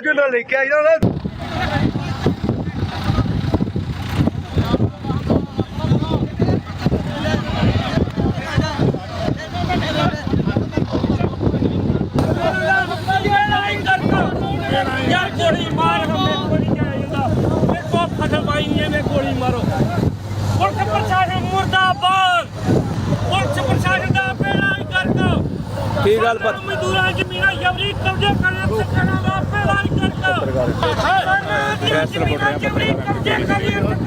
ਝੰਡਾ ਝੰਡਾ ਲੈ ਕੇ ਆਈਦਾ ਨਾ ਯਾਰ ਗੋਲੀ ਮਾਰ ਹਮੇ ਕੋਈ ਨਹੀਂ ਜਾਂਦਾ ਦੇਖੋ ਫਸਲ ਪਾਈ ਨਹੀਂ ਐਵੇਂ ਗੋਲੀ ਮਾਰੋ। ਪੁਲਿਸ ਪ੍ਰਸ਼ਾਸਨ ਮੁਰਦਾਬਾਦ। ਪੁਲਿਸ ਪ੍ਰਸ਼ਾਸਨ ਦਾ ਬੇੜਾ ਹੀ ਕਰ ਦੋ ਕੀ ਗੱਲ ਪਤ? ਮਜ਼ਦੂਰਾਂ ਜ਼ਮੀਨਾਂ ਜਬਰੀ ਕਬਜ਼ੇ ਕਰੇ ਸਰਕਾਰਾਂ ਦਾ ਬੇੜਾ ਹੀ ਕਰ ਦੋ ਪ੍ਰੈਸ ਰਿਪੋਰਟ ਰਿਹਾ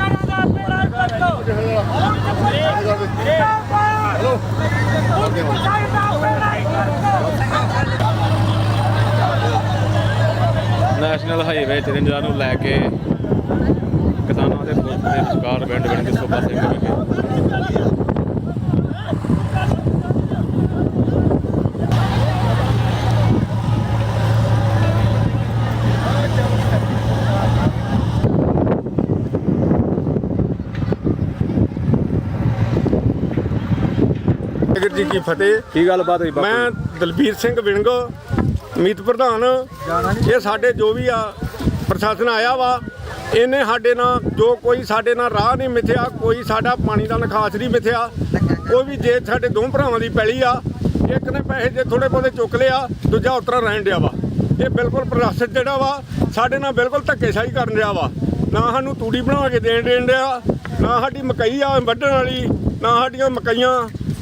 ਨੈਸ਼ਨਲ ਹਾਈਵੇ 53 ਨੂੰ ਲੈ ਕੇ ਕਿਸਾਨਾਂ ਦੇ ਪੁਲਿਸ ਦੇ ਵਿਚਕਾਰ ਪਿੰਡ ਪਿੰਡ ਦੇ ਸੋਭਾ ਸਿੰਘ ਵਿਖੇ। ਵਾਹਿਗੁਰੂ ਜੀ ਕੀ ਫਤਿਹ। ਕੀ ਗੱਲਬਾਤ ਹੋਈ ਬਾਪੂ ਮੈਂ ਦਲਬੀਰ ਸਿੰਘ ਵਿੰਗ ਮੀਤ ਪ੍ਰਧਾਨ। ਇਹ ਸਾਡੇ ਜੋ ਵੀ ਆ ਪ੍ਰਸ਼ਾਸਨ ਆਇਆ ਵਾ ਇਹਨੇ ਸਾਡੇ ਨਾਲ ਜੋ ਕੋਈ ਸਾਡੇ ਨਾਲ ਰਾਹ ਨਹੀਂ ਮਿਥਿਆ ਕੋਈ ਸਾਡਾ ਪਾਣੀ ਦਾ ਨਿਕਾਸ ਨਹੀਂ ਮਿਥਿਆ ਕੋਈ ਵੀ ਜੇ ਸਾਡੇ ਦੋ ਭਰਾਵਾਂ ਦੀ ਪੈਲੀ ਆ ਇੱਕ ਨੇ ਪੈਸੇ ਜੇ ਥੋੜੇ ਬਹੁਤੇ ਚੁੱਕ ਲਿਆ ਦੂਜਾ ਉਤਰਾ ਰਹਿਣ ਡਿਆ ਵਾ। ਇਹ ਬਿਲਕੁਲ ਪ੍ਰਸ਼ਾਸਨ ਜਿਹੜਾ ਵਾ ਸਾਡੇ ਨਾਲ ਬਿਲਕੁਲ ਧੱਕੇਸ਼ਾਹੀ ਕਰਨ ਰਿਹਾ ਵਾ। ਨਾ ਸਾਨੂੰ ਤੂੜੀ ਬਣਾ ਕੇ ਦੇਣ ਦੇਣ ਡਿਆ ਨਾ ਸਾਡੀ ਮਕਈ ਆ ਵੱਢਣ ਵਾਲੀ ਨਾ ਸਾਡੀਆਂ ਮਕਈਆਂ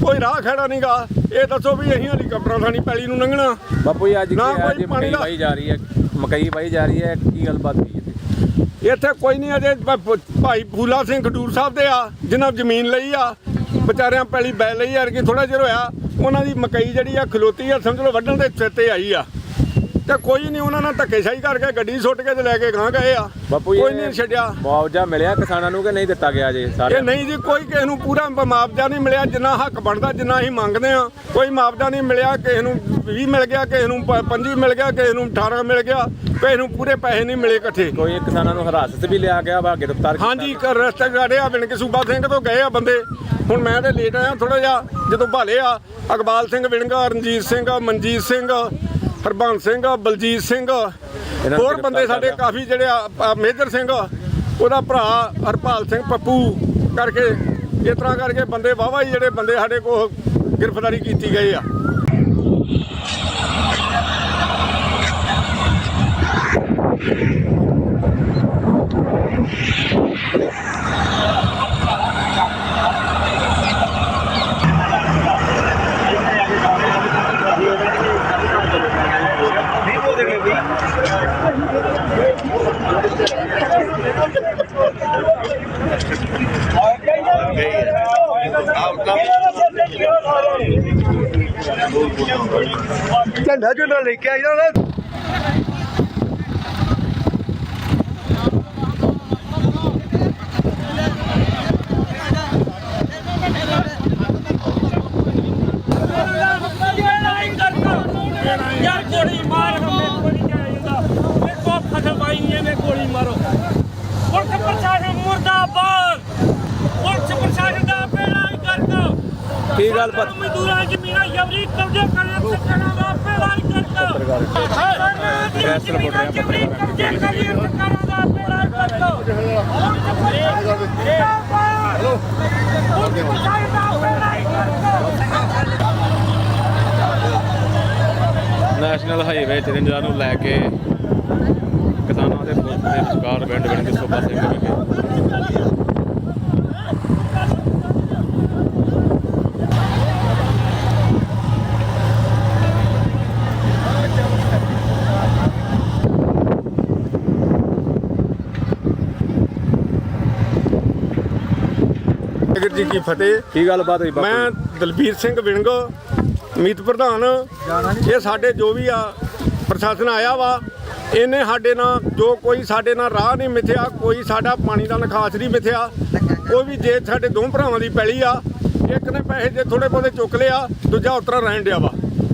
ਕੋਈ ਰਾਹ ਖੜਾ ਨਹੀਂਗਾ ਇਹ ਦੱਸੋ ਵੀ ਅਸੀਂ ਹੈਲੀਕਾਪਟਰਾਂ ਥਾਣੀ ਪੈਲੀ ਨੂੰ ਲੰਘਣਾ ਬਾਪੂ ਜੀ ਅੱਜ ਕੀ ਨਾ ਹੈ ਕੋਈ ਪਾਣੀ ਦਾ- ਵਾਈ ਜਾ ਰਹੀ ਹੈ। ਮਕਈ ਵਾਈ ਜਾ ਰਹੀ ਹੈ ਕੀ ਗੱਲਬਾਤ ਹੋਈ ਇੱਥੇ ਇੱਥੇ ਕੋਈ ਨਹੀਂ ਅਜੇ ਭਾਈ ਫੂਲਾ ਸਿੰਘ ਖਡੂਰ ਸਾਹਿਬ ਦੇ ਆ ਜਿਨ੍ਹਾਂ ਜ਼ਮੀਨ ਲਈ ਆ। ਵਿਚਾਰਿਆਂ ਪੈਲੀ ਬੈ ਲਈ ਯਾਰ ਕਿ ਥੋੜਾ ਚਿਰ ਹੋਇਆ। ਉਹਨਾਂ ਦੀ ਮਕਈ ਜਿਹੜੀ ਆ ਖਲੋਤੀ ਆ ਸਮਝ ਲਓ ਵੱਢਣ ਦੇ ਸਿਰ ਤੇ ਆਈ ਆ। ਤੇ ਕੋਈ ਨਹੀਂ ਉਹਨਾਂ ਨਾਲ ਧੱਕੇਸ਼ਾਹੀ ਕਰਕੇ ਗੱਡੀ ਸੁੱਟ ਕੇ ਤੇ ਲੈ ਕੇ ਗਾਂ ਗਏ ਆ। ਬਾਪੂ ਜੀ ਕੋਈ ਨਹੀਂ ਛੱਡਿਆ। ਮੁਆਵਜ਼ਾ ਮਿਲਿਆ ਕਿਸਾਨਾਂ ਨੂੰ ਕਿ ਨਹੀਂ ਦਿੱਤਾ ਗਿਆ ਜੇ ਸਾਰੇ ਇਹ ਨਹੀਂ ਜੀ ਕੋਈ ਕਿਸੇ ਨੂੰ ਪੂਰਾ ਮੁਆਵਜ਼ਾ ਨਹੀਂ ਮਿਲਿਆ ਜਿੰਨਾ ਹੱਕ ਬਣਦਾ ਜਿੰਨਾ ਅਸੀਂ ਮੰਗਦੇ ਆ ਕੋਈ ਮੁਆਵਜ਼ਾ ਨਹੀਂ ਮਿਲਿਆ ਕਿਸੇ ਨੂੰ 20 ਮਿਲ ਗਿਆ ਕਿਸੇ ਨੂੰ 25 ਮਿਲ ਗਿਆ ਕਿਸੇ ਨੂੰ 18 ਮਿਲ ਗਿਆ ਕਿਸੇ ਨੂੰ ਪੂਰੇ ਪੈਸੇ ਨਹੀਂ ਮਿਲੇ ਇਕੱਠੇ। ਕੋਈ ਕਿਸਾਨਾਂ ਨੂੰ ਹਿਰਾਸਤ ਵੀ ਲਿਆ ਗਿਆ ਵਾ ਗ੍ਰਿਫਤਾਰ ਕੀਤਾ ਹਾਂਜੀ ਕਰ ਰਸਤੇ ਗਾੜੇ ਆ ਬਿਨ ਕੇ ਸੂਬਾ ਸਿੰਘ ਤੋਂ ਗਏ ਆ ਬੰਦੇ। ਹੁਣ ਮੈਂ ਤੇ ਲੇਟ ਆਇਆ ਥੋੜਾ ਜਿਹਾ ਜਦੋਂ ਭਾਲੇ ਆ ਅਕਬਾਲ ਸਿੰਘ ਵਿਣਗਾ ਰਣਜੀਤ ਸਿੰਘ ਮਨਜੀਤ ਸਿੰਘ ਹਰਬੰਸ ਸਿੰਘ ਬਲਜੀਤ ਸਿੰਘ ਨੂੰ ਹੋਰ ਬੰਦੇ ਸਾਡੇ। ਕਾਫੀ ਜਿਹੜੇ ਆ ਆ ਮੇਜਰ ਸਿੰਘ ਉਹਦਾ ਭਰਾ ਹਰਪਾਲ ਸਿੰਘ ਪੱਪੂ ਕਰਕੇ ਇਸ ਤਰ੍ਹਾਂ ਕਰਕੇ ਬੰਦੇ ਵਾਵਾ ਹੀ ਜਿਹੜੇ ਬੰਦੇ ਸਾਡੇ ਕੋਲ ਗ੍ਰਿਫਤਾਰੀ ਕੀਤੀ ਗਏ ਆ ਝੰਡਾ ਝੰਡਾ ਲੈ ਕੇ ਆਈਦਾ ਨਾ ਯਾਰ ਗੋਲੀ ਮਾਰ ਹਮੇ ਕੋਈ ਨਹੀਂ ਜਾਂਦਾ ਦੇਖੋ ਫਸਲ ਪਾਈ ਨਹੀਂ ਐਵੇਂ ਗੋਲੀ ਮਾਰੋ। ਪੁਲਿਸ ਪ੍ਰਸ਼ਾਸਨ ਮੁਰਦਾਬਾਦ। ਪੁਲਿਸ ਪ੍ਰਸ਼ਾਸਨ ਦਾ ਬੇੜਾ ਹੀ ਕਰ ਦੋ ਕੀ ਗੱਲ ਪਤ ਮਜ਼ਦੂਰਾਂ ਜ਼ਮੀਨਾਂ ਜਬਰੀ ਕਬਜ਼ੇ ਕਰੇ ਸਰਕਾਰਾਂ ਦਾ ਬੇੜਾ ਹੀ ਕਰ ਦੋ ਪ੍ਰੈਸ ਰਿਪੋਰਟ ਰਿਹਾ ਜਬਰੀ ਕਬਜ਼ੇ ਕਰੀ ਸਰਕਾਰਾਂ ਦਾ ਬੇੜਾ ਹੀ ਕਰ ਦੋ ਹਲੋ ਪੁਲਿਸ ਪ੍ਰਸ਼ਾਸਨ ਦਾ ਬੇੜਾ ਹੀ ਕਰ ਦੋ ਨੈਸ਼ਨਲ ਹਾਈਵੇ 53 ਨੂੰ ਲੈ ਕੇ ਕਿਸਾਨਾਂ ਦੇ ਪੁਲਿਸ ਦੇ ਵਿਚਕਾਰ ਪਿੰਡ ਪਿੰਡ ਦੇ ਸੋਭਾ ਸਿੰਘ ਵਿਖੇ ਵਾਹਿਗੁਰੂ ਜੀ ਕੀ ਫਤਿਹ। ਕੀ ਗੱਲਬਾਤ ਹੋਈ ਬਾਪੂ ਮੈਂ ਦਲਬੀਰ ਸਿੰਘ ਵਿੰਗ ਮੀਤ ਪ੍ਰਧਾਨ। ਇਹ ਸਾਡੇ ਜੋ ਵੀ ਆ ਪ੍ਰਸ਼ਾਸਨ ਆਇਆ ਵਾ ਇਹਨੇ ਸਾਡੇ ਨਾਲ ਜੋ ਕੋਈ ਸਾਡੇ ਨਾਲ ਰਾਹ ਨਹੀਂ ਮਿਥਿਆ ਕੋਈ ਸਾਡਾ ਪਾਣੀ ਦਾ ਨਿਕਾਸ ਨਹੀਂ ਮਿਥਿਆ ਕੋਈ ਵੀ ਜੇ ਸਾਡੇ ਦੋ ਭਰਾਵਾਂ ਦੀ ਪੈਲੀ ਆ ਇੱਕ ਨੇ ਪੈਸੇ ਜੇ ਥੋੜੇ ਬਹੁਤੇ ਚੁੱਕ ਲਿਆ ਦੂਜਾ ਉਤਰਾ ਰਹਿਣ ਡਿਆ ਵਾ।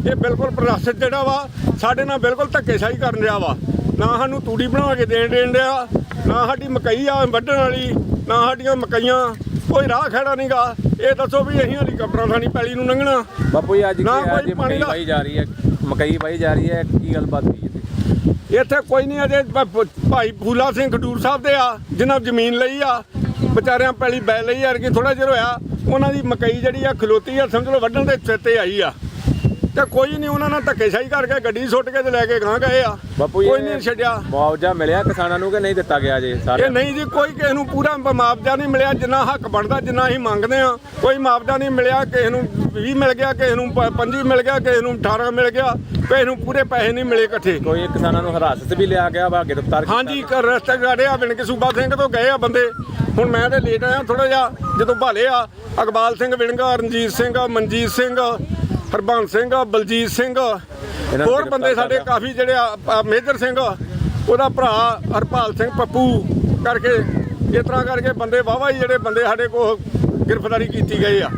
ਇਹ ਬਿਲਕੁਲ ਪ੍ਰਸ਼ਾਸਨ ਜਿਹੜਾ ਵਾ ਸਾਡੇ ਨਾਲ ਬਿਲਕੁਲ ਧੱਕੇਸ਼ਾਹੀ ਕਰਨ ਰਿਹਾ ਵਾ। ਨਾ ਸਾਨੂੰ ਤੂੜੀ ਬਣਾ ਕੇ ਦੇਣ ਦੇਣ ਡਿਆ ਨਾ ਸਾਡੀ ਮਕਈ ਆ ਵੱਢਣ ਵਾਲੀ ਨਾ ਸਾਡੀਆਂ ਮਕਈਆਂ ਕੋਈ ਰਾਹ ਖੜਾ ਨਹੀਂਗਾ ਇਹ ਦੱਸੋ ਵੀ ਅਸੀਂ ਹੈਲੀਕਾਪਟਰਾਂ ਥਾਣੀ ਪੈਲੀ ਨੂੰ ਲੰਘਣਾ ਬਾਪੂ ਜੀ ਅੱਜ ਕੀ ਅੱਜ ਮਕਈ ਵਾਈ ਜਾ ਰਹੀ ਹੈ ਮਕਈ ਵਾਈ ਜਾ ਰਹੀ ਹੈ ਕੀ ਗੱਲਬਾਤ ਹੋਈ ਇੱਥੇ ਕੋਈ ਨਹੀਂ ਅਜੇ ਭਾਈ ਫੂਲਾ ਸਿੰਘ ਖਡੂਰ ਸਾਹਿਬ ਦੇ ਆ ਜਿਨ੍ਹਾਂ ਜ਼ਮੀਨ ਲਈ ਆ ਵਿਚਾਰਿਆਂ ਪੈਲੀ ਬੈ ਲਈ ਯਾਰ ਕਿ ਥੋੜਾ ਜਿਹਾ ਹੋਇਆ ਉਹਨਾਂ ਦੀ ਮਕਈ ਜਿਹੜੀ ਆ ਖਲੋਤੀ ਆ ਸਮਝ ਲਓ ਵੱਢਣ ਦੇ ਸਿਰ ਤੇ ਆਈ ਆ। ਤੇ ਕੋਈ ਨਹੀਂ ਉਹਨਾਂ ਨਾਲ ਧੱਕੇਸ਼ਾਹੀ ਕਰਕੇ ਗੱਡੀ ਸੁੱਟ ਕੇ ਤੇ ਲੈ ਕੇ ਗਾਂ ਗਏ ਆ। ਬਾਪੂ ਕੋਈ ਨਹੀਂ ਛੱਡਿਆ। ਮੁਆਵਜ਼ਾ ਮਿਲਿਆ ਕਿਸਾਨਾਂ ਨੂੰ ਕਿ ਨਹੀਂ ਦਿੱਤਾ ਗਿਆ ਜੇ ਇਹ ਸਾਰੇ ਨਹੀਂ ਜੀ ਕੋਈ ਕਿਸੇ ਨੂੰ ਪੂਰਾ ਮੁਆਵਜ਼ਾ ਨਹੀਂ ਮਿਲਿਆ ਜਿੰਨਾ ਹੱਕ ਬਣਦਾ ਜਿੰਨਾ ਅਸੀਂ ਮੰਗਦੇ ਆ। ਕੋਈ ਮੁਆਵਜ਼ਾ ਨਹੀਂ ਮਿਲਿਆ ਕਿਸੇ ਨੂੰ 20 ਮਿਲ ਗਿਆ ਕਿਸੇ ਨੂੰ 25 ਮਿਲ ਗਿਆ ਕਿਸੇ ਨੂੰ 18 ਮਿਲ ਗਿਆ। ਕਿਸੇ ਨੂੰ ਪੂਰੇ ਪੈਸੇ ਨਹੀਂ ਮਿਲੇ ਇਕੱਠੇ। ਕੋਈ ਕਿਸਾਨਾਂ ਨੂੰ ਹਿਰਾਸਤ ਵੀ ਲਿਆ ਗਿਆ ਵਾ ਗ੍ਰਿਫਤਾਰ ਕੀਤਾ। ਹਾਂਜੀ ਕਰ ਰਸਤੇ ਗਾੜੇ ਆ ਬਿਨ ਕੇ ਸੂਬਾ ਸਿੰਘ ਤੋਂ ਗਏ ਆ ਬੰਦੇ। ਹੁਣ ਮੈਂ ਤੇ ਲੇਟ ਆਇਆ ਥੋੜਾ ਜਿਹਾ ਜਦੋਂ ਭਾਲੇ ਆ ਅਕਬਾਲ ਸਿੰਘ ਵਿਣਗਾ ਰਣਜੀਤ ਸਿੰਘ ਮਨਜੀਤ ਸਿੰਘ ਹਰਬੰਸ ਸਿੰਘ ਬਲਜੀਤ ਸਿੰਘ। ਹੋਰ ਬੰਦੇ ਸਾਡੇ। ਕਾਫੀ ਜਿਹੜੇ ਆ ਮੇਜਰ ਸਿੰਘ ਉਹਦਾ ਭਰਾ ਹਰਪਾਲ ਸਿੰਘ ਪੱਪੂ ਕਰਕੇ ਇਸ ਤਰ੍ਹਾਂ ਕਰਕੇ ਬੰਦੇ ਵਾਵਾ ਹੀ ਜਿਹੜੇ ਬੰਦੇ ਸਾਡੇ ਕੋਲ ਗ੍ਰਿਫਤਾਰੀ ਕੀਤੀ ਗਏ ਆ।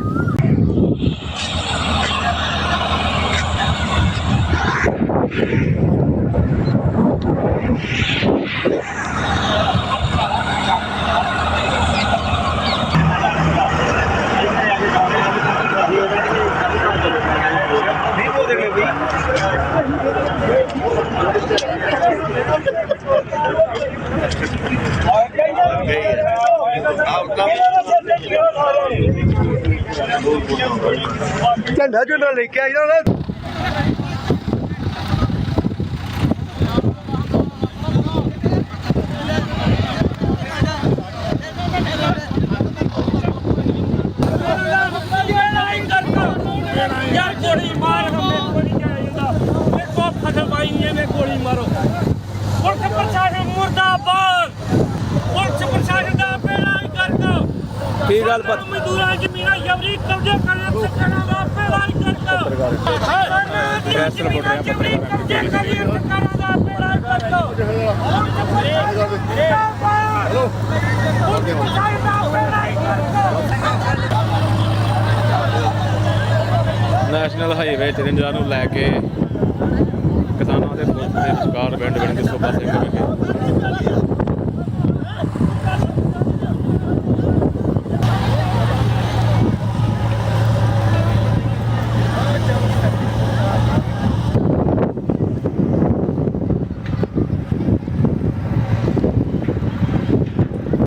ਝੰਡਾ ਝੰਡਾ ਲੈ ਕੇ ਆਈਦਾ ਨਾ ਯਾਰ ਗੋਲੀ ਮਾਰ ਹਮੇ ਕੋਈ ਨਹੀਂ ਜਾਂਦਾ ਦੇਖੋ ਫਸਲ ਪਾਈ ਨਹੀਂ ਐਵੇਂ ਗੋਲੀ ਮਾਰੋ। ਪੁਲਿਸ ਪ੍ਰਸ਼ਾਸਨ ਮੁਰਦਾਬਾਦ ਪੁਲਿਸ ਪ੍ਰਸ਼ਾਸਨ ਦਾ ਬੇੜਾ ਹੀ ਕਰ ਦੋ ਕੀ ਗੱਲਬਾਤ ਮਜ਼ਦੂਰਾਂ ਜ਼ਮੀਨਾਂ ਜਬਰੀ ਕਬਜ਼ੇ ਕਰਨ ਸਰਕਾਰਾਂ ਦਾ ਬੇੜਾ ਹੀ ਕਰ ਦੋ ਪ੍ਰੈਸ ਰਿਪੋਰਟਰ ਆ, ਜਬਰੀ ਕਬਜ਼ੇ ਕਰੀ ਸਰਕਾਰਾਂ ਦਾ ਬੇੜਾ ਹੀ ਕਰ ਦੋ ਪੁਲਿਸ ਪ੍ਰਸ਼ਾਸਨ ਦਾ ਬੇੜਾ ਹੀ ਕਰ ਦੋ ਨੈਸ਼ਨਲ ਹਾਈਵੇ 53 ਨੂੰ ਲੈ ਕੇ ਕਿਸਾਨਾਂ ਦੇ ਪੁਲਿਸ ਦੇ ਵਿਚਕਾਰ ਪਿੰਡ ਪਿੰਡ ਕੇ ਸੋਭਾ ਸਿੰਘ ਵਿਖੇ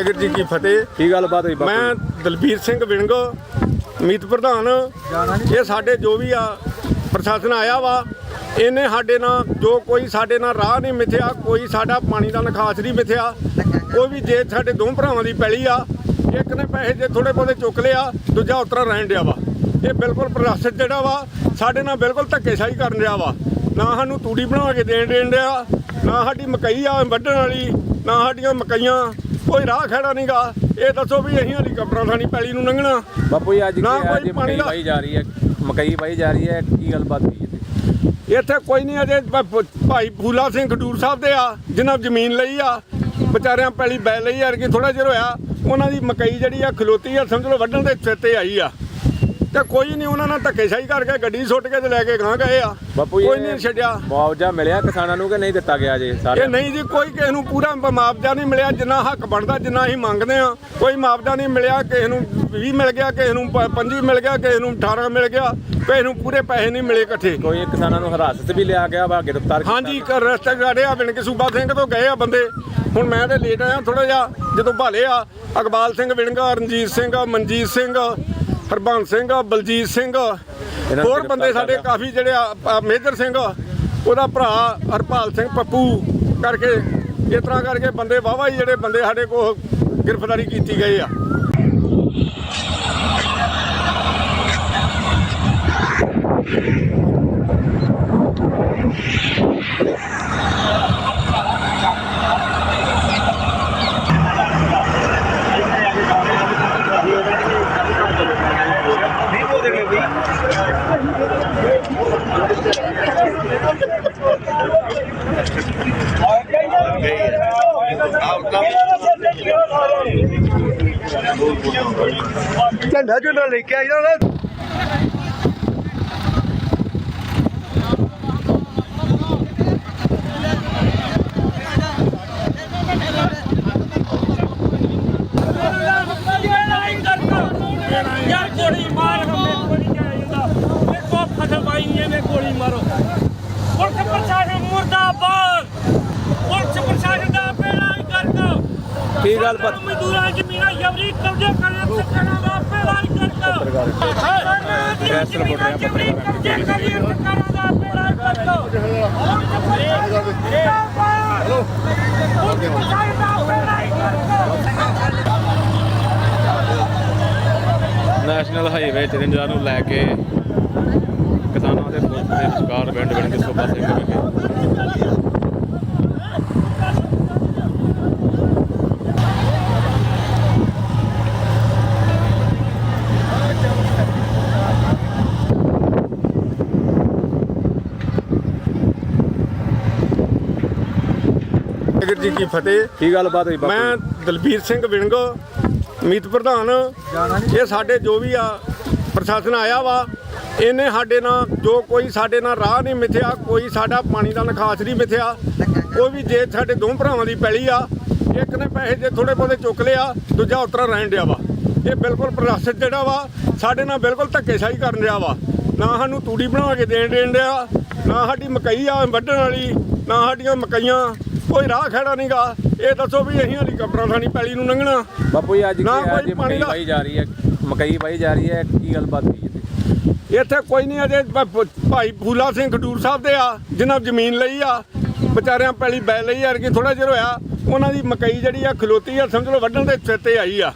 ਵਾਹਿਗੁਰੂ ਜੀ ਕੀ ਫਤਿਹ। ਕੀ ਗੱਲਬਾਤ ਹੋਈ ਬਾਪੂ ਮੈਂ ਦਲਬੀਰ ਸਿੰਘ ਵਿਣਗੋ ਮੀਤ ਪ੍ਰਧਾਨ। ਇਹ ਸਾਡੇ ਜੋ ਵੀ ਆ ਪ੍ਰਸ਼ਾਸਨ ਆਇਆ ਵਾ ਇਹਨੇ ਸਾਡੇ ਨਾਲ ਜੋ ਕੋਈ ਸਾਡੇ ਨਾਲ ਰਾਹ ਨਹੀਂ ਮਿਥਿਆ ਕੋਈ ਸਾਡਾ ਪਾਣੀ ਦਾ ਨਿਕਾਸ ਨਹੀਂ ਮਿਥਿਆ ਕੋਈ ਵੀ ਜੇ ਸਾਡੇ ਦੋ ਭਰਾਵਾਂ ਦੀ ਪੈਲੀ ਆ ਇੱਕ ਨੇ ਪੈਸੇ ਜੇ ਥੋੜੇ ਬਹੁਤੇ ਚੁੱਕ ਲਿਆ ਦੂਜਾ ਉਤਰਾ ਰਹਿਣ ਡਿਆ ਵਾ। ਇਹ ਬਿਲਕੁਲ ਪ੍ਰਸ਼ਾਸਨ ਜਿਹੜਾ ਵਾ ਸਾਡੇ ਨਾਲ ਬਿਲਕੁਲ ਧੱਕੇਸ਼ਾਹੀ ਕਰਨ ਰਿਹਾ ਵਾ। ਨਾ ਸਾਨੂੰ ਤੂੜੀ ਬਣਾ ਕੇ ਦੇਣ ਦੇਣ ਡਿਆ ਨਾ ਸਾਡੀ ਮਕਈ ਆ ਵੱਢਣ ਵਾਲੀ ਨਾ ਸਾਡੀਆਂ ਮਕਈਆਂ ਕੋਈ ਰਾਹ ਖੜਾ ਨਹੀਂਗਾ ਇਹ ਦੱਸੋ ਵੀ ਅਸੀਂ ਹੈਲੀਕਾਪਟਰਾਂ ਥਾਣੀ ਪੈਲੀ ਨੂੰ ਲੰਘਣਾ। ਬਾਪੂ ਜੀ ਅੱਜ ਕੀ ਕੋਈ ਅੱਜ ਪਾਣੀ ਮਕਈ ਦਾ- ਵਾਈ ਜਾ ਰਹੀ ਹੈ। ਮਕਈ ਵਾਈ ਜਾ ਰਹੀ ਹੈ ਕੀ ਗੱਲਬਾਤ ਹੋਈ ਇੱਥੇ? ਇੱਥੇ ਕੋਈ ਨਹੀਂ ਅਜੇ ਭ- ਭ- ਭਾਈ ਫੂਲਾ ਸਿੰਘ ਖਡੂਰ ਸਾਹਿਬ ਦੇ ਆ ਜਿਨ੍ਹਾਂ ਜ਼ਮੀਨ ਲਈ ਆ ਵਿਚਾਰਿਆਂ ਪੈਲੀ ਬੈ ਲਈ ਯਾਰ ਕਿ ਥੋੜਾ ਜਿਹਾ ਹੋਇਆ। ਉਹਨਾਂ ਦੀ ਮਕਈ ਜਿਹੜੀ ਆ ਖਲੋਤੀ ਆ ਸਮਝ ਲਓ ਵੱਢਣ ਦੇ ਸਿਰ ਤੇ ਆਈ ਆ। ਤੇ ਕੋਈ ਨਹੀਂ ਉਹਨਾਂ ਨਾਲ ਧੱਕੇਸ਼ਾਹੀ ਕਰਕੇ ਗੱਡੀ ਸੁੱਟ ਕੇ ਤੇ ਲੈ ਕੇ ਗਾਂ ਗਏ ਆ। ਬਾਪੂ ਜੀ ਕੋਈ ਨਹੀਂ ਛੱਡਿਆ। ਮੁਆਵਜ਼ਾ ਮਿਲਿਆ ਕਿਸਾਨਾਂ ਨੂੰ ਕਿ ਨਹੀਂ ਦਿੱਤਾ ਗਿਆ ਜੇ ਸਾਰੇ ਇਹ ਨਹੀਂ ਜੀ ਕੋਈ ਕਿਸੇ ਨੂੰ ਪੂਰਾ ਮੁਆਵਜ਼ਾ ਨਹੀਂ ਮਿਲਿਆ ਜਿੰਨਾ ਹੱਕ ਬਣਦਾ ਜਿੰਨਾ ਅਸੀਂ ਮੰਗਦੇ ਆ ਕੋਈ ਮੁਆਵਜ਼ਾ ਨਹੀਂ ਮਿਲਿਆ ਕਿਸੇ ਨੂੰ 20 ਮਿਲ ਗਿਆ ਕਿਸੇ ਨੂੰ 25 ਮਿਲ ਗਿਆ ਕਿਸੇ ਨੂੰ 18 ਮਿਲ ਗਿਆ ਕਿਸੇ ਨੂੰ ਪੂਰੇ ਪੈਸੇ ਨਹੀਂ ਮਿਲੇ ਇਕੱਠੇ। ਕੋਈ ਕਿਸਾਨਾਂ ਨੂੰ ਹਿਰਾਸਤ ਵੀ ਲਿਆ ਗਿਆ ਵਾ ਗ੍ਰਿਫਤਾਰ ਕੀਤਾ ਹਾਂਜੀ ਕਰ ਰਸਤੇ ਗਾੜੇ ਆ ਬਿਨ ਕੇ ਸੂਬਾ ਸਿੰਘ ਤੋਂ ਗਏ ਆ ਬੰਦੇ। ਹੁਣ ਮੈਂ ਤੇ ਲੇਟ ਆਇਆ ਥੋੜਾ ਜਿਹਾ ਜਦੋਂ ਭਾਲੇ ਆ ਅਕਬਾਲ ਸਿੰਘ ਵਿਣਗਾ ਰਣਜੀਤ ਸਿੰਘ ਮਨਜੀਤ ਸਿੰਘ ਹਰਬੰਸ ਸਿੰਘ ਬਲਜੀਤ ਸਿੰਘ ਹੋਰ ਬੰਦੇ ਸਾਡੇ। ਕਾਫੀ ਜਿਹੜੇ ਆ ਮੇਜਰ ਸਿੰਘ ਉਹਦਾ ਭਰਾ ਹਰਪਾਲ ਸਿੰਘ ਪੱਪੂ ਕਰਕੇ ਇਸ ਤਰ੍ਹਾਂ ਕਰਕੇ ਬੰਦੇ ਵਾਵਾ ਹੀ ਜਿਹੜੇ ਬੰਦੇ ਸਾਡੇ ਕੋਲ ਗ੍ਰਿਫਤਾਰੀ ਕੀਤੀ ਗਏ ਆ ਲੈ ਜੋ ਨਾਲ ਲੈ ਕੇ ਆਈ ਨਾ ਯਾਰ ਗੋਲੀ ਮਾਰ ਹਮੇ ਗੋਲੀ ਚਾਹੀਦਾ ਮੇਰੇ ਕੋ ਖਤਮ ਆਈ ਹੈ ਮੇ ਗੋਲੀ ਮਾਰੋ। ਪਤ ਮਜ਼ਦੂਰਾਂ ਜ਼ਮੀਨਾਂ ਜਬਰੀ ਕਬਜ਼ੇ ਕਰਨ ਸਰਕਾਰਾਂ ਦਾ ਕਬਜ਼ੇ ਸਰਕਾਰਾਂ ਦਾ ਦਾ ਪੇਰਾਈ ਕਰਦਾ ਨੈਸ਼ਨਲ ਹਾਈਵੇ ਚੈਲੰਜਰਾਂ ਨੂੰ ਲੈ ਕੇ ਕਿਸਾਨਾਂ ਦੇ ਪੁਲਿਸ ਦੇ ਵਿਚਕਾਰ ਪਿੰਡ ਬਣ ਕੇ ਸੋਭਾ ਸਿੰਘ ਵਿਖੇ ਵਾਹਿਗੁਰੂ ਜੀ ਕੀ ਫਤਿਹ। ਕੀ ਗੱਲਬਾਤ ਹੋਈ ਬਾਪੂ ਮੈਂ ਦਲਬੀਰ ਸਿੰਘ ਵਿੰਗੋ ਮੀਤ ਪ੍ਰਧਾਨ। ਇਹ ਸਾਡੇ ਜੋ ਵੀ ਆ ਪ੍ਰਸ਼ਾਸਨ ਆਇਆ ਵਾ ਇਹਨੇ ਸਾਡੇ ਨਾਲ ਜੋ ਕੋਈ ਸਾਡੇ ਨਾਲ ਰਾਹ ਨਹੀਂ ਮਿਥਿਆ ਕੋਈ ਸਾਡਾ ਪਾਣੀ ਦਾ ਨਿਕਾਸ ਨਹੀਂ ਮਿਥਿਆ ਕੋਈ ਵੀ ਜੇ ਸਾਡੇ ਦੋ ਭਰਾਵਾਂ ਦੀ ਪੈਲੀ ਆ ਇੱਕ ਨੇ ਪੈਸੇ ਜੇ ਥੋੜੇ ਬਹੁਤੇ ਚੁੱਕ ਲਿਆ ਦੂਜਾ ਉਤਰਾ ਰਹਿਣ ਡਿਆ ਵਾ। ਇਹ ਬਿਲਕੁਲ ਪ੍ਰਸ਼ਾਸਨ ਜਿਹੜਾ ਵਾ ਸਾਡੇ ਨਾਲ ਬਿਲਕੁਲ ਧੱਕੇਸ਼ਾਹੀ ਕਰਨ ਰਿਹਾ ਵਾ। ਨਾ ਸਾਨੂੰ ਤੂੜੀ ਬਣਾ ਕੇ ਦੇਣ ਦੇਣ ਡਿਆ ਨਾ ਸਾਡੀ ਮਕਈ ਆ ਵੱਢਣ ਵਾਲੀ ਨਾ ਸਾਡੀਆਂ ਮਕਈਆਂ ਕੋਈ ਰਾਹ ਖੜਾ ਨਹੀਂਗਾ ਇਹ ਦੱਸੋ ਵੀ ਅਸੀਂ ਹੈਲੀਕਾਪਟਰਾਂ ਥਾਣੀ ਪੈਲੀ ਨੂੰ ਲੰਘਣਾ। ਬਾਪੂ ਜੀ ਅੱਜ ਨਾ ਕੀ ਕੋਈ ਅੱਜ ਪਾਣੀ ਮਕਈ ਦਾ- ਜਾ ਰਹੀ ਹੈ। ਮਕਈ ਵਾਈ ਜਾ ਰਹੀ ਹੈ। ਕੀ ਗੱਲਬਾਤ ਹੋਈ ਇੱਥੇ? ਇੱਥੇ ਕੋਈ ਨਹੀਂ ਅਜੇ ਭ- ਭ- ਭਾਈ ਫੂਲਾ ਸਿੰਘ ਖਡੂਰ ਸਾਹਿਬ ਦੇ ਆ ਜਿਨ੍ਹਾਂ ਜ਼ਮੀਨ ਲਈ ਆ। ਵਿਚਾਰਿਆਂ ਪੈਲੀ ਬੈ ਲਈ ਯਾਰ ਕਿ ਥੋੜਾ ਜਿਹਾ ਹੋਇਆ। ਉਹਨਾਂ ਦੀ ਮਕਈ ਜਿਹੜੀ ਆ ਖਲੋਤੀ ਆ ਸਮਝ ਲਓ ਵੱਢਣ ਦੇ ਸਿਰ ਤੇ ਆਈ ਆ।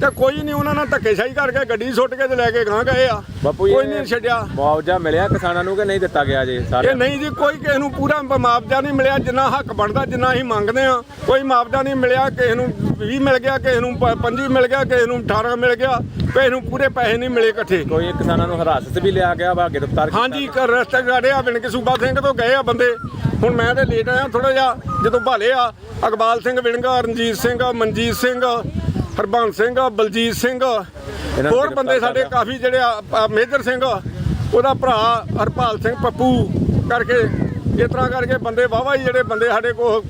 ਤੇ ਕੋਈ ਨਹੀਂ ਉਹਨਾਂ ਨਾਲ ਧੱਕੇਸ਼ਾਹੀ ਕਰਕੇ ਗੱਡੀ ਸੁੱਟ ਕੇ ਤੇ ਲੈ ਕੇ ਗਾਂ ਗਏ ਆ। ਬਾਪੂ ਜੀ ਕੋਈ ਨਹੀਂ ਛੱਡਿਆ। ਮੁਆਵਜ਼ਾ ਮਿਲਿਆ ਕਿਸਾਨਾਂ ਨੂੰ ਕਿ ਨਹੀਂ ਦਿੱਤਾ ਗਿਆ ਜੇ ਸਾਰੇ ਇਹ ਨਹੀਂ ਜੀ ਕੋਈ ਕਿਸੇ ਨੂੰ ਪੂਰਾ ਮੁਆਵਜ਼ਾ ਨਹੀਂ ਮਿਲਿਆ ਜਿੰਨਾ ਹੱਕ ਬਣਦਾ ਜਿੰਨਾ ਅਸੀਂ ਮੰਗਦੇ ਆ ਕੋਈ ਮੁਆਵਜ਼ਾ ਨਹੀਂ ਮਿਲਿਆ ਕਿਸੇ ਨੂੰ 20 ਮਿਲ ਗਿਆ ਕਿਸੇ ਨੂੰ 25 ਮਿਲ ਗਿਆ ਕਿਸੇ ਨੂੰ 18 ਮਿਲ ਗਿਆ ਕਿਸੇ ਨੂੰ ਪੂਰੇ ਪੈਸੇ ਨਹੀਂ ਮਿਲੇ ਇਕੱਠੇ। ਕੋਈ ਕਿਸਾਨਾਂ ਨੂੰ ਹਿਰਾਸਤ ਵੀ ਲਿਆ ਗਿਆ ਵਾ ਗ੍ਰਿਫਤਾਰ ਕੀਤਾ ਹਾਂਜੀ ਕਰ ਰਸਤੇ ਗਾੜੇ ਆ ਬਿਨ ਕੇ ਸੂਬਾ ਸਿੰਘ ਤੋਂ ਗਏ ਆ ਬੰਦੇ। ਹੁਣ ਮੈਂ ਤੇ ਲੇਟ ਆਇਆ ਥੋੜਾ ਜਿਹਾ ਜਦੋਂ ਭਾਲੇ ਆ ਅਕਬਾਲ ਸਿੰਘ ਵਿਣਗਾ ਰਣਜੀਤ ਸਿੰਘ ਮਨਜੀਤ ਸਿੰਘ ਹਰਬੰਸ ਸਿੰਘ ਬਲਜੀਤ ਸਿੰਘ ਹੋਰ ਬੰਦੇ ਸਾਡੇ। ਕਾਫੀ ਜਿਹੜੇ ਆ ਮੇਜਰ ਸਿੰਘ ਉਹਦਾ ਭਰਾ ਹਰਪਾਲ ਸਿੰਘ ਪੱਪੂ ਕਰਕੇ ਇਸ ਤਰ੍ਹਾਂ ਕਰਕੇ ਬੰਦੇ ਵਾਵਾ ਹੀ ਜਿਹੜੇ ਬੰਦੇ ਸਾਡੇ ਕੋਲ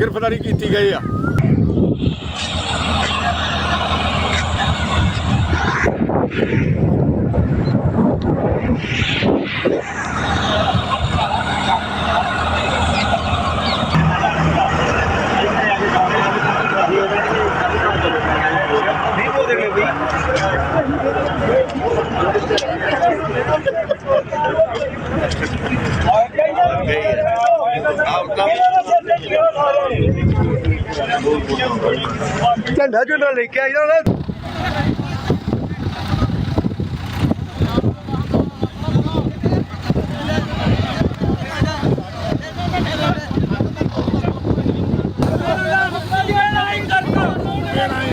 ਗ੍ਰਿਫਤਾਰੀ ਕੀਤੀ ਗਏ ਆ ਝੰਡਾ ਝੰਡਾ ਲੈ ਕੇ ਆਈਦਾ ਨਾ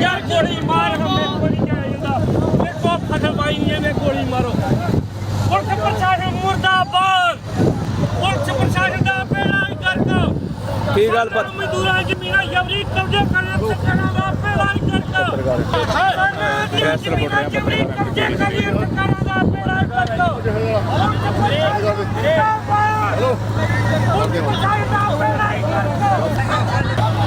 ਯਾਰ ਗੋਲੀ ਮਾਰ ਹਮੇ ਕੋਈ ਨਹੀਂ ਜਾਇਆ ਜਾਂਦਾ ਇਹ ਕੋ ਫਸਲ ਪਾਈ ਨਹੀਂ ਐਵੇਂ ਗੋਲੀ ਮਾਰੋ ਪੁਲਿਸ ਪ੍ਰਸ਼ਾਸਨ ਮੁਰਦਾਬਾਦ ਪੁਲਿਸ ਪ੍ਰਸ਼ਾਸਨ ਦਾ ਬੇੜਾ ਹੀ ਕਰਦਾ ਕੀ ਗੱਲ ਪਤ ਮਜ਼ਦੂਰਾਂ ਜ਼ਮੀਨਾਂ ਜਬਰੀ ਕਬਜ਼ੇ ਕਰਨ ਸਰਕਾਰਾਂ ਦਾ ਕਰਦਾ ਪ੍ਰੈਸ ਆ, ਜਬਰੀ ਕਬਜ਼ੇ ਕਰਨ ਸਰਕਾਰਾਂ ਦਾ ਬੇੜਾ ਹੀ ਕਰਦਾ ਹੀ ਕਰਦਾ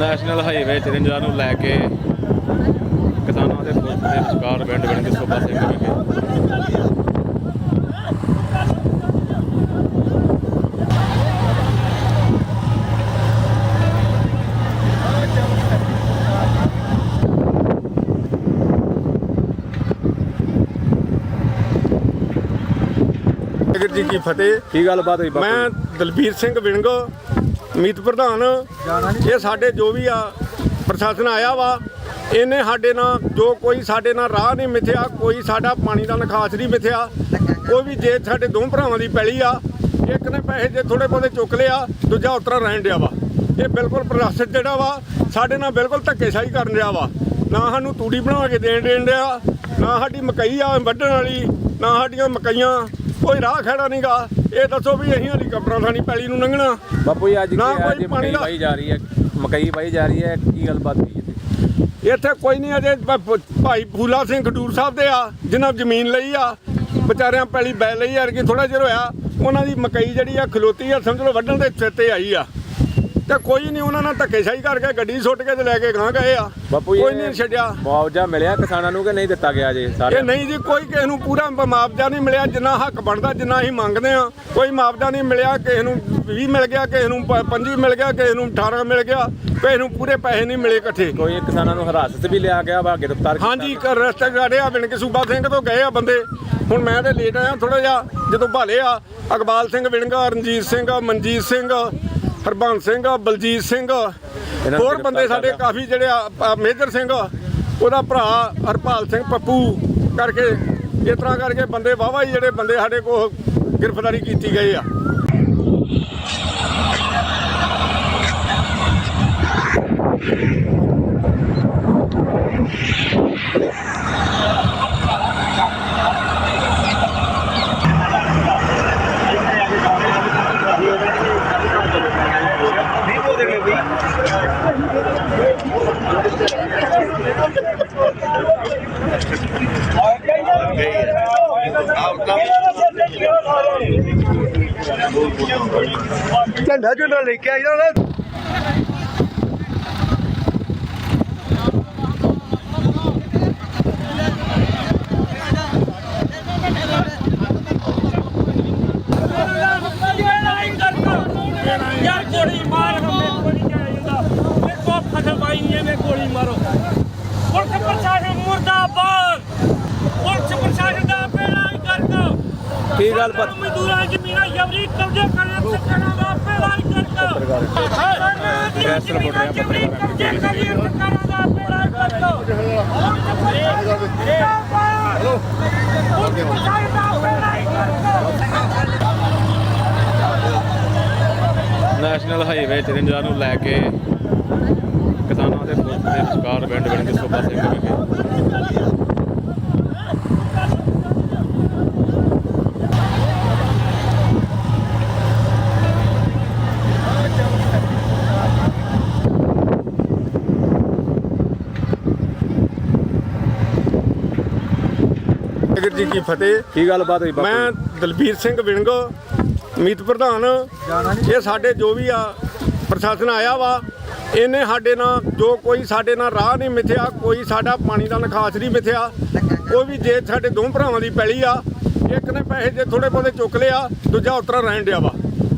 ਨੈਸ਼ਨਲ ਹਾਈਵੇ ਚੈਲੰਜਰਾਂ ਨੂੰ ਲੈ ਕੇ ਕਿਸਾਨਾਂ ਦੇ ਵਿਚਕਾਰ ਪਿੰਡ ਬਣ ਕੇ ਸੋਭਾ ਸਿੰਘ ਵਾਹਿਗੁਰੂ ਜੀ ਕੀ ਫਤਿਹ। ਕੀ ਗੱਲਬਾਤ ਹੋਈ ਬਾਪੂ ਮੈਂ ਦਲਬੀਰ ਸਿੰਘ ਵਿੰਗੋ ਮੀਤ ਪ੍ਰਧਾਨ। ਇਹ ਸਾਡੇ ਜੋ ਵੀ ਆ ਪ੍ਰਸ਼ਾਸਨ ਆਇਆ ਵਾ ਇਹਨੇ ਸਾਡੇ ਨਾਲ ਜੋ ਕੋਈ ਸਾਡੇ ਨਾਲ ਰਾਹ ਨਹੀਂ ਮਿਥਿਆ ਕੋਈ ਸਾਡਾ ਪਾਣੀ ਦਾ ਨਿਕਾਸ ਨਹੀਂ ਮਿਥਿਆ ਕੋਈ ਵੀ ਜੇ ਸਾਡੇ ਦੋ ਭਰਾਵਾਂ ਦੀ ਪੈਲੀ ਆ ਇੱਕ ਨੇ ਪੈਸੇ ਜੇ ਥੋੜੇ ਬਹੁਤੇ ਚੁੱਕ ਲਿਆ ਦੂਜਾ ਉਤਰਾ ਰਹਿਣ ਡਿਆ ਵਾ। ਇਹ ਬਿਲਕੁਲ ਪ੍ਰਸ਼ਾਸਨ ਜਿਹੜਾ ਵਾ ਸਾਡੇ ਨਾਲ ਬਿਲਕੁਲ ਧੱਕੇਸ਼ਾਹੀ ਕਰਨ ਰਿਹਾ ਵਾ। ਨਾ ਸਾਨੂੰ ਤੂੜੀ ਬਣਾ ਕੇ ਦੇਣ ਦੇਣ ਡਿਆ ਨਾ ਸਾਡੀ ਮਕਈ ਆ ਵੱਢਣ ਵਾਲੀ ਨਾ ਸਾਡੀਆਂ ਮਕਈਆਂ ਕੋਈ ਰਾਹ ਖੜਾ ਨਹੀਂਗਾ ਇਹ ਦੱਸੋ ਵੀ ਅਸੀਂ ਹੈਲੀਕਾਪਟਰਾਂ ਥਾਣੀ ਪੈਲੀ ਨੂੰ ਲੰਘਣਾ ਬਾਪੂ ਜੀ ਅੱਜ ਕੀ ਨਾ ਕੋਈ ਪਾਣੀ ਮਕਈ ਦਾ- ਵਾਈ ਜਾ ਰਹੀ ਹੈ। ਮਕਈ ਵਾਈ ਜਾ ਰਹੀ ਹੈ ਕੀ ਗੱਲਬਾਤ ਹੋਈ ਇੱਥੇ ਇੱਥੇ ਕੋਈ ਨਹੀਂ ਅਜੇ ਭਾਈ ਫੂਲਾ ਸਿੰਘ ਖਡੂਰ ਸਾਹਿਬ ਦੇ ਆ ਜਿਨ੍ਹਾਂ ਜ਼ਮੀਨ ਲਈ ਆ। ਵਿਚਾਰਿਆਂ ਪੈਲੀ ਬੈ ਲਈ ਯਾਰ ਕਿ ਥੋੜਾ ਜਿਹਾ ਹੋਇਆ। ਉਹਨਾਂ ਦੀ ਮਕਈ ਜਿਹੜੀ ਆ ਖਲੋਤੀ ਆ ਸਮਝ ਲਓ ਵੱਢਣ ਦੇ ਸਿਰ ਤੇ ਆਈ ਆ। ਤੇ ਕੋਈ ਨਹੀਂ ਉਹਨਾਂ ਨਾਲ ਧੱਕੇਸ਼ਾਹੀ ਕਰਕੇ ਗੱਡੀ ਸੁੱਟ ਕੇ ਤੇ ਲੈ ਕੇ ਗਾਂ ਗਏ ਆ। ਬਾਪੂ ਕੋਈ ਇਹ ਨਹੀਂ ਛੱਡਿਆ। ਮੁਆਵਜ਼ਾ ਮਿਲਿਆ ਕਿਸਾਨਾਂ ਨੂੰ ਕਿ ਨਹੀਂ ਦਿੱਤਾ ਗਿਆ ਜੀ ਸਾਰੇ ਇਹ ਨਹੀਂ ਜੀ ਕੋਈ ਕਿਸੇ ਨੂੰ ਪੂਰਾ ਮੁਆਵਜ਼ਾ ਨਹੀਂ ਮਿਲਿਆ ਜਿੰਨਾ ਹੱਕ ਬਣਦਾ ਜਿੰਨਾ ਅਸੀਂ ਮੰਗਦੇ ਆ ਕੋਈ ਮੁਆਵਜ਼ਾ ਨਹੀਂ ਮਿਲਿਆ ਕਿਸੇ ਨੂੰ 20 ਮਿਲ ਗਿਆ ਕਿਸੇ ਨੂੰ 25 ਮਿਲ ਗਿਆ ਕਿਸੇ ਨੂੰ 18 ਮਿਲ ਗਿਆ ਕਿਸੇ ਨੂੰ ਪੂਰੇ ਪੈਸੇ ਨਹੀਂ ਮਿਲੇ ਇਕੱਠੇ। ਕੋਈ ਕਿਸਾਨਾਂ ਨੂੰ ਹਿਰਾਸਤ ਵੀ ਲਿਆ ਗਿਆ ਵਾ ਗ੍ਰਿਫਤਾਰ ਕੀਤਾ ਹਾਂਜੀ ਕਰ ਰਸਤੇ ਗਾੜੇ ਆ ਬਿਨ ਕੇ ਸੂਬਾ ਸਿੰਘ ਤੋਂ ਗਏ ਆ ਬੰਦੇ। ਹੁਣ ਮੈਂ ਤੇ ਲੇਟ ਆਇਆ ਥੋੜਾ ਜਿਹਾ ਜਦੋਂ ਭਾਲੇ ਆ ਅਕਬਾਲ ਸਿੰਘ ਵਿਣਗਾ ਰਣਜੀਤ ਸਿੰਘ ਮਨਜੀਤ ਸਿੰਘ ਹਰਬੰਸ ਸਿੰਘ ਬਲਜੀਤ ਸਿੰਘ ਹੋਰ ਬੰਦੇ ਸਾਡੇ। ਕਾਫੀ ਜਿਹੜੇ ਆ ਆ ਮੇਜਰ ਸਿੰਘ ਉਹਦਾ ਭਰਾ ਹਰਪਾਲ ਸਿੰਘ ਪੱਪੂ ਕਰਕੇ ਇਸ ਤਰ੍ਹਾਂ ਕਰਕੇ ਬੰਦੇ ਵਾਵਾ ਜਿਹੜੇ ਬੰਦੇ ਸਾਡੇ ਕੋਲ ਗ੍ਰਿਫਤਾਰੀ ਕੀਤੀ ਗਏ ਆ ਝੰਡਾ ਝੰਡਾ ਲੈ ਕੇ ਆਈਦਾ ਨਾ ਯਾਰ ਗੋਲੀ ਮਾਰ ਮੇਰੇ ਕੋਲ ਨਹੀਂ ਜਾਇਆ ਜਾਂਦਾ ਮੇਰੇ ਕੋ ਫਸਲ ਪਾਈ ਨਹੀਂ ਐਵੇਂ ਗੋਲੀ ਮਾਰੋ ਪੁਲਿਸ ਪ੍ਰਸ਼ਾਸਨ ਮੁਰਦਾਬਾਦ ਪੁਲਿਸ ਪ੍ਰਸ਼ਾਸਨ ਦਾ ਬੇੜਾ ਹੀ ਕਰ ਦੋ ਕੀ ਗੱਲ ਬਾਤ ਮਜ਼ਦੂਰਾਂ ਜ਼ਮੀਨਾਂ ਜਬਰੀ ਕਬਜ਼ੇ ਕਰੇ ਸਰਕਾਰਾਂ ਦਾ ਬੇੜਾ ਹੀ ਕਰ ਦੋ ਪ੍ਰੈਸ ਰਿਪੋਰਟ ਰਿਹਾ ਜਬਰੀ ਕਬਜ਼ੇ ਕਰੇ ਸਰਕਾਰਾਂ ਦਾ ਬੇੜਾ ਹੀ ਕਰ ਦੋ ਪੁਲਿਸ ਪ੍ਰਸ਼ਾਸਨ ਦਾ ਬੇੜਾ ਹੀ ਕਰ ਦੋ ਨੈਸ਼ਨਲ ਹਾਈਵੇ 53 ਨੂੰ ਲੈ ਕੇ ਕਿਸਾਨਾਂ ਦੇ ਪੁਲਿਸ ਦੇ ਵਿਚਕਾਰ ਪਿੰਡ ਪਿੰਡ ਕੇ ਸੋਭਾ ਸਿੰਘ ਵਿਖੇ ਵਾਹਿਗੁਰੂ ਜੀ ਕੀ ਫਤਿਹ। ਕੀ ਗੱਲਬਾਤ ਹੋਈ ਬਾਪੂ ਮੈਂ ਦਲਬੀਰ ਸਿੰਘ ਵਿਣਗ ਮੀਤ ਪ੍ਰਧਾਨ। ਇਹ ਸਾਡੇ ਜੋ ਵੀ ਆ ਪ੍ਰਸ਼ਾਸਨ ਆਇਆ ਵਾ ਇਹਨੇ ਸਾਡੇ ਨਾਲ ਜੋ ਕੋਈ ਸਾਡੇ ਨਾਲ ਰਾਹ ਨਹੀਂ ਮਿਥਿਆ ਕੋਈ ਸਾਡਾ ਪਾਣੀ ਦਾ ਨਿਕਾਸ ਨਹੀਂ ਮਿਥਿਆ। ਕੋਈ ਵੀ ਜੇ ਸਾਡੇ ਦੋ ਭਰਾਵਾਂ ਦੀ ਪੈਲੀ ਆ ਇੱਕ ਨੇ ਪੈਸੇ ਜੇ ਥੋੜੇ ਬਹੁਤੇ ਚੁੱਕ ਲਿਆ ਦੂਜਾ ਉਤਰਾ ਰਹਿਣ ਡਿਆ ਵਾ।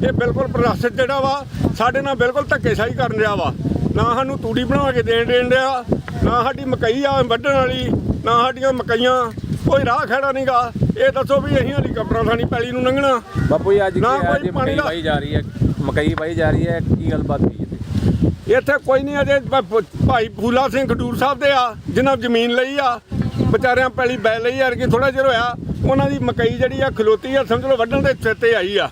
ਇਹ ਬਿਲਕੁਲ ਪ੍ਰਸ਼ਾਸਨ ਜਿਹੜਾ ਵਾ ਸਾਡੇ ਨਾਲ ਬਿਲਕੁਲ ਧੱਕੇਸ਼ਾਹੀ ਕਰਨ ਡਿਆ ਵਾ। ਨਾ ਸਾਨੂੰ ਤੂੜੀ ਬਣਾ ਕੇ ਦੇਣ ਦੇਣ ਡਿਆ ਨਾ ਸਾਡੀ ਮਕਈ ਆ ਵੱਢਣ ਵਾਲੀ ਨਾ ਸਾਡੀਆਂ ਮਕਈਆਂ ਕੋਈ ਰਾਹ ਖੜਾ ਨਹੀਂਗਾ ਇਹ ਦੱਸੋ ਵੀ ਅਸੀਂ ਹੈਲੀਕਾਪਟਰਾਂ ਥਾਣੀ ਪੈਲੀ ਨੂੰ ਲੰਘਣਾ ਬਾਪੂ ਜੀ ਅੱਜ ਕੀ ਨਾ ਕੋਈ ਅੱਜ ਪਾਣੀ ਵਾਈ ਜਾ ਰਹੀ ਹੈ ਮਕਈ ਵਾਈ ਜਾ ਰਹੀ ਹੈ ਕੀ ਗੱਲਬਾਤ ਹੋਈ ਇੱਥੇ ਇੱਥੇ ਕੋਈ ਨਹੀਂ ਅਜੇ ਭਾਈ ਫੂਲਾ ਸਿੰਘ ਖਡੂਰ ਸਾਹਿਬ ਦੇ ਆ ਜਿਨ੍ਹਾਂ ਜ਼ਮੀਨ ਲਈ ਆ। ਵਿਚਾਰਿਆਂ ਪੈਲੀ ਬੈ ਲਈ ਯਾਰ ਕਿ ਥੋੜਾ ਚਿਰ ਹੋਇਆ ਉਹਨਾਂ ਦੀ ਮਕਈ ਜਿਹੜੀ ਆ ਖਲੋਤੀ ਆ ਸਮਝ ਲਓ ਵੱਢਣ ਦੇ ਸਿਰ ਤੇ ਆਈ ਆ।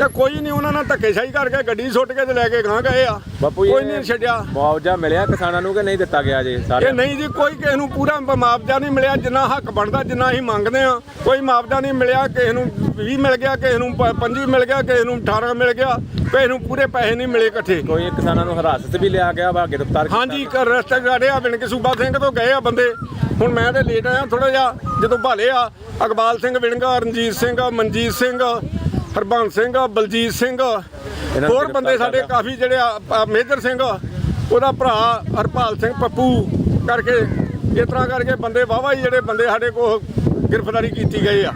ਤੇ ਕੋਈ ਨਹੀਂ ਉਹਨਾਂ ਨਾਲ ਧੱਕੇਸ਼ਾਹੀ ਕਰਕੇ ਗੱਡੀ ਸੁੱਟ ਕੇ ਤੇ ਲੈ ਕੇ ਗਾਂ ਗਏ ਆ। ਬਾਪੂ ਕੋਈ ਇਹ ਨਹੀਂ ਛੱਡਿਆ। ਮੁਆਵਜ਼ਾ ਮਿਲਿਆ ਕਿਸਾਨਾਂ ਨੂੰ ਕਿ ਨਹੀਂ ਦਿੱਤਾ ਗਿਆ ਜੀ ਸਾਰੇ ਇਹ ਨਹੀਂ ਜੀ ਕੋਈ ਕਿਸੇ ਨੂੰ ਪੂਰਾ ਮੁਆਵਜ਼ਾ ਨਹੀਂ ਮਿਲਿਆ ਜਿੰਨਾ ਹੱਕ ਬਣਦਾ ਜਿੰਨਾ ਅਸੀਂ ਮੰਗਦੇ ਆ ਕੋਈ ਮੁਆਵਜ਼ਾ ਨਹੀਂ ਮਿਲਿਆ ਕਿਸੇ ਨੂੰ 20 ਮਿਲ ਗਿਆ ਕਿਸੇ ਨੂੰ 25 ਮਿਲ ਗਿਆ ਕਿਸੇ ਨੂੰ 18 ਮਿਲ ਗਿਆ ਕਿਸੇ ਨੂੰ ਪੂਰੇ ਪੈਸੇ ਨਹੀਂ ਮਿਲੇ ਇਕੱਠੇ। ਕੋਈ ਕਿਸਾਨਾਂ ਨੂੰ ਹਿਰਾਸਤ ਵੀ ਲਿਆ ਗਿਆ ਵਾ ਗ੍ਰਿਫਤਾਰ ਕੀਤਾ ਹਾਂਜੀ ਕਰ ਰਸਤੇ ਗਾੜੇ ਆ ਬਿਨ ਕੇ ਸੂਬਾ ਸਿੰਘ ਤੋਂ ਗਏ ਆ ਬੰਦੇ। ਹੁਣ ਮੈਂ ਤੇ ਲੇਟ ਆਇਆ ਥੋੜਾ ਜਿਹਾ ਜਦੋਂ ਭਾਲੇ ਆ ਅਕਬਾਲ ਸਿੰਘ ਵਿਣਗਾ ਰਣਜੀਤ ਸਿੰਘ ਮਨਜੀਤ ਸਿੰਘ ਹਰਬੰਸ ਸਿੰਘ ਬਲਜੀਤ ਸਿੰਘ ਹੋਰ ਬੰਦੇ ਸਾਡੇ। ਕਾਫੀ ਜਿਹੜੇ ਆ ਮੇਜਰ ਸਿੰਘ ਉਹਦਾ ਭਰਾ ਹਰਪਾਲ ਸਿੰਘ ਪੱਪੂ ਕਰਕੇ ਇਸ ਤਰ੍ਹਾਂ ਕਰਕੇ ਬੰਦੇ ਵਾਵਾ ਜਿਹੜੇ ਬੰਦੇ ਸਾਡੇ ਕੋਲ ਗ੍ਰਿਫਤਾਰੀ ਕੀਤੀ ਗਏ ਆ